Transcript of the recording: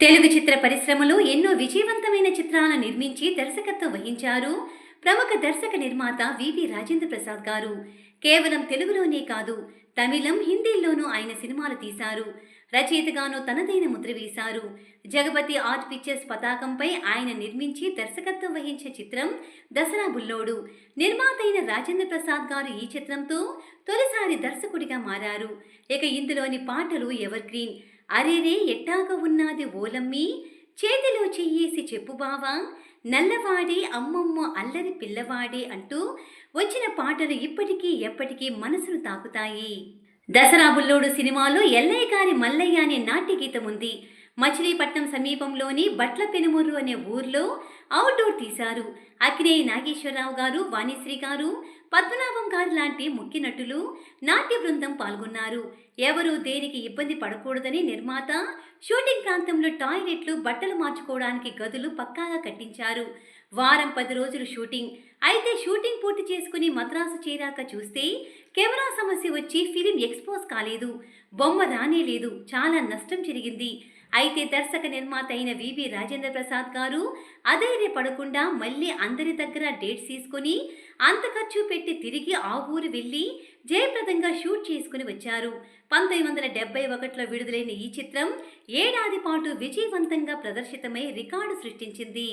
తెలుగు చిత్ర పరిశ్రమలో ఎన్నో విజయవంతమైన చిత్రాలను నిర్మించి దర్శకత్వం వహించారు ప్రముఖ దర్శక నిర్మాత వివి రాజేంద్ర ప్రసాద్ గారు. కేవలం తెలుగులోనే కాదు తమిళం హిందీలోనూ ఆయన సినిమాలు తీశారు. రచయితగాను తనదైన ముద్ర వేశారు. జగపతి ఆర్ట్ పిక్చర్స్ పతాకంపై ఆయన నిర్మించి దర్శకత్వం వహించే చిత్రం దసరా బుల్లోడు. నిర్మాత అయిన రాజేంద్ర ప్రసాద్ గారు ఈ చిత్రంతో తొలిసారి దర్శకుడిగా మారారు. ఇక ఇందులోని పాటలు ఎవర్ గ్రీన్ అరేరే ఎట్టాగా ఉన్నాది ఓలమ్మి? చేతిలో చెయ్యేసి చెప్పు బావా. నల్లవాడే అమ్మమ్మ అల్లరి పిల్లవాడే అంటూ వచ్చిన పాటలు ఇప్పటికీ ఎప్పటికీ మనసును తాకుతాయి. దసరా బుల్లోడు సినిమాలో ఎల్లయ్య గారి మల్లయ్య అనే నాట్య గీతం ఉంది. మచిలీపట్నం సమీపంలోని బట్ల పెనుమూరు అనే ఊర్లో అవుట్డోర్ తీశారు. అక్కినేని నాగేశ్వరరావు గారు వాణిశ్రీ గారు పద్మనాభం గారు లాంటి ముఖ్య నటులు నాట్య బృందం పాల్గొన్నారు. ఎవరూ దేనికి ఇబ్బంది పడకూడదని నిర్మాత షూటింగ్ ప్రాంతంలో టాయిలెట్లు బట్టలు మార్చుకోవడానికి గదులు పక్కాగా కట్టించారు. వారం పది రోజులు షూటింగ్. అయితే షూటింగ్ పూర్తి చేసుకుని మద్రాసు చేరాక చూస్తే కెమెరా సమస్య వచ్చి ఫిలిం ఎక్స్పోజ్ కాలేదు. బొమ్మ రానే లేదు చాలా నష్టం జరిగింది. అయితే దర్శక నిర్మాత అయిన వివి రాజేంద్ర ప్రసాద్ గారు అధైర్యపడకుండా మళ్ళీ అందరి దగ్గర డేట్స్ తీసుకొని అంత ఖర్చు పెట్టి తిరిగి ఆ ఊరు వెళ్ళి జయప్రదంగా షూట్ చేసుకుని వచ్చారు. పంతొమ్మిది వందల డెబ్బై ఒకటిలో విడుదలైన ఈ చిత్రం ఏడాది పాటు విజయవంతంగా ప్రదర్శితమై రికార్డు సృష్టించింది.